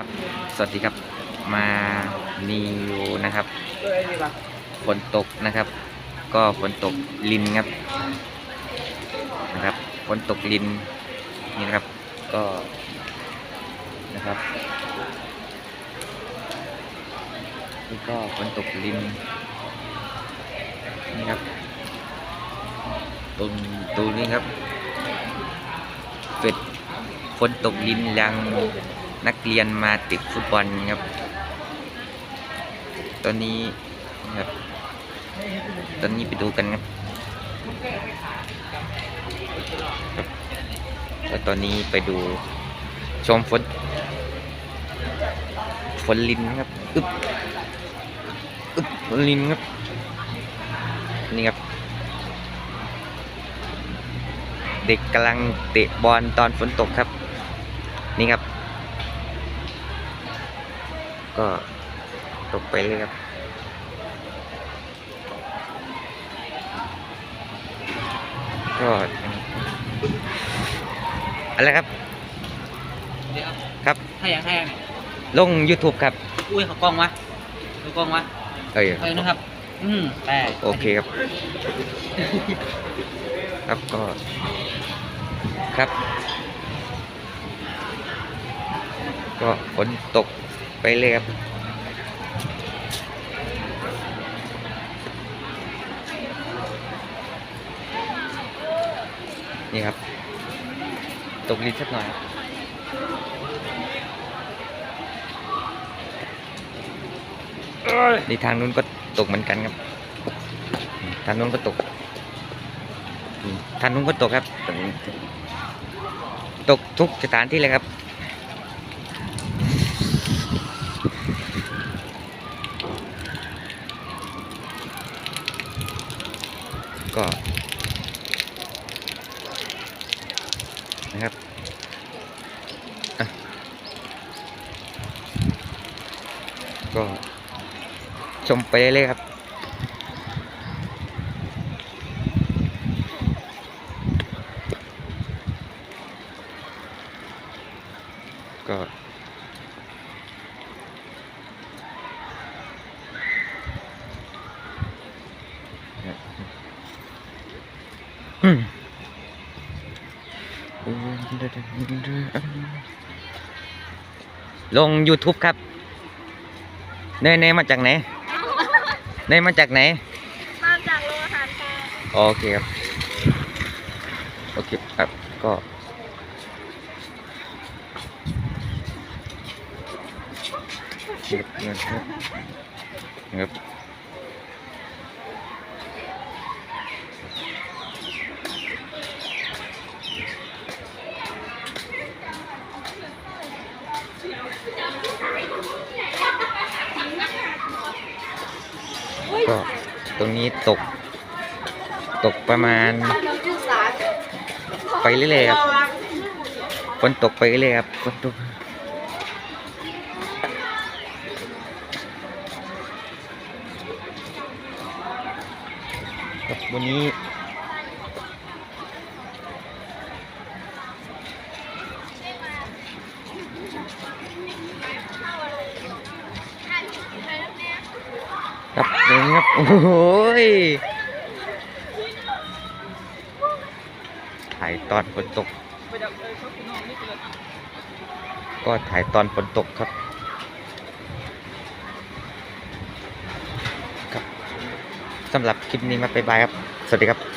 ครับ สวัสดีครับ มานิวนะครับ ฝนตกนะครับ ก็ฝนตกลินครับ นะครับ ฝนตกลินนี่นะครับ ก็นะครับ นี่ก็ฝนตกลินนี่ครับตรงตรงนี้ครับเฟดฝนตกลินยัง นักเรียนมาติดฟุตบอลครับ ตอนนี้ครับ ตอนนี้ไปดูกันครับครับแล้วตอนนี้ไปดูชมฝนฝนลินครับอึบอึบฝนลินครับนี่ครับ เด็กกำลังเตะบอลตอนฝนตกครับ นี่ครับ ก็ตกไปเลยครับก็อะไรครับเดี๋ยวครับให้ยังให้ยังลง YouTube ครับ อุ้ยเขากล้องวะดูกล้องวะเอ้ยไปนะครับ อืมแต่โอเคครับ ครับก็ครับ ก็ฝนตก ไปเลยครับนี่ครับ ตกลินสักหน่อยนี่ทางนู้นก็ตกเหมือนกันครับ ทางนู้นก็ตกอืมทางนู้นก็ตกครับ ตกทุกสถานที่เลยครับ ก็นะครับก็ชมไปเรื่อยๆครับก็ อืม ลง YouTube ครับเนยเนยมาจากไหนเนยมาจากไหน มาจากโรงอาหารค่ะโอเคครับ โอเคครับ ก็ครับครับ ก็ตรงนี้ตก ตกประมาณ ไปเรื่อยๆครับฝนตกไปเรื่อยๆครับฝนตกวันนี้ งครับ โอ้โหยถ่ายตอนฝนตก ก็ถ่ายตอนฝนตกครับครับสำหรับคลิปนี้มาไปบายครับ สวัสดีครับ